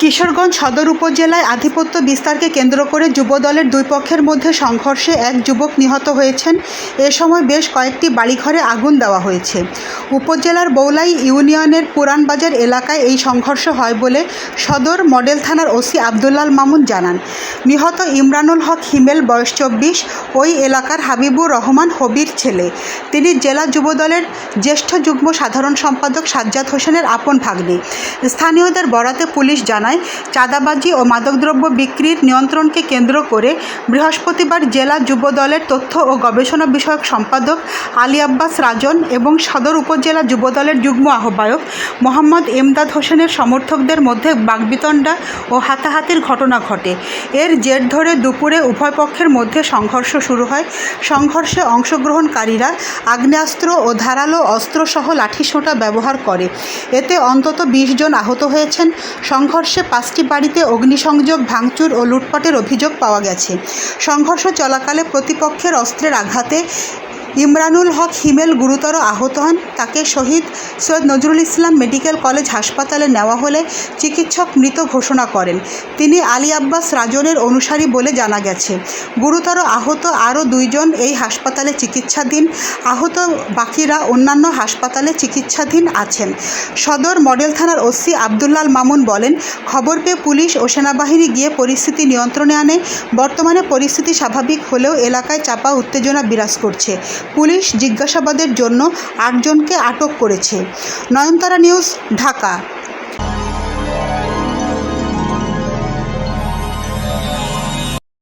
কিশোরগঞ্জ সদর উপজেলায় আধিপত্য বিস্তারকে কেন্দ্র করে যুবদলের দুই পক্ষের মধ্যে সংঘর্ষে এক যুবক নিহত হয়েছেন। এ সময় বেশ কয়েকটি বাড়িঘরে আগুন দেওয়া হয়েছে। উপজেলার বৌলাই ইউনিয়নের পুরানবাজার এলাকায় এই সংঘর্ষ হয় বলে সদর মডেল থানার ওসি আবদুল্লাল মামুন জানান। নিহত ইমরানুল হক হিমেল, বয়স চব্বিশ, ওই এলাকার হাবিবুর রহমান হবির ছেলে। তিনি জেলা যুবদলের জ্যেষ্ঠ যুগ্ম সাধারণ সম্পাদক সাজ্জাদ হোসেনের আপন ভাগ্নে। স্থানীয়দের বরাতে পুলিশ জানায় চাঁদাবাজি ও মাদকদ্রব্য বিক্রির নিয়ন্ত্রণকে কেন্দ্র করে বৃহস্পতিবার জেলা যুবদলের তথ্য ও গবেষণা বিষয়ক সম্পাদক আলী আব্বাস রাজন এবং সদর উপজেলা যুবদলের যুগ্ম আহ্বায়ক মোহাম্মদ এমদাদ হোসেনের সমর্থকদের মধ্যে বাগবিতণ্ডা ও হাতাহাতির ঘটনা ঘটে। এর জের ধরে দুপুরে উভয় পক্ষের মধ্যে সংঘর্ষ শুরু হয়। সংঘর্ষে অংশগ্রহণকারীরা আগ্নেয়াস্ত্র ও ধারালো অস্ত্রসহ লাঠিসোঁটা ব্যবহার করে। এতে অন্তত বিশ জন আহত হয়েছেন। সংঘর্ষে পাঁচটি বাড়িতে অগ্নিসংযোগ ভাঙচুর ও লুটপাটের অভিযোগ পাওয়া গেছে। সংঘর্ষ চলাকালে প্রতিপক্ষের অস্ত্রের আঘাতে ইমরানুল হক হিমেল গুরুতর আহত হন। তাকে শহীদ সৈয়দ নজরুল ইসলাম মেডিকেল কলেজ হাসপাতালে নেওয়া হলে চিকিৎসক মৃত ঘোষণা করেন। তিনি আলী আব্বাস রাজনের অনুসারী বলে জানা গেছে। গুরুতর আহত আরও দুইজন এই হাসপাতালে চিকিৎসাধীন। আহত বাকিরা অন্যান্য হাসপাতালে চিকিৎসাধীন আছেন। সদর মডেল থানার ওসি আবদুল্লাল মামুন বলেন, খবর পেয়ে পুলিশ ও সেনাবাহিনী গিয়ে পরিস্থিতি নিয়ন্ত্রণে আনে। বর্তমানে পরিস্থিতি স্বাভাবিক হলেও এলাকায় চাপা উত্তেজনা বিরাজ করছে। পুলিশ জিজ্ঞাসাবাদের জন্য আটজনকে আটক করেছে। নয়নতারা নিউজ ঢাকা।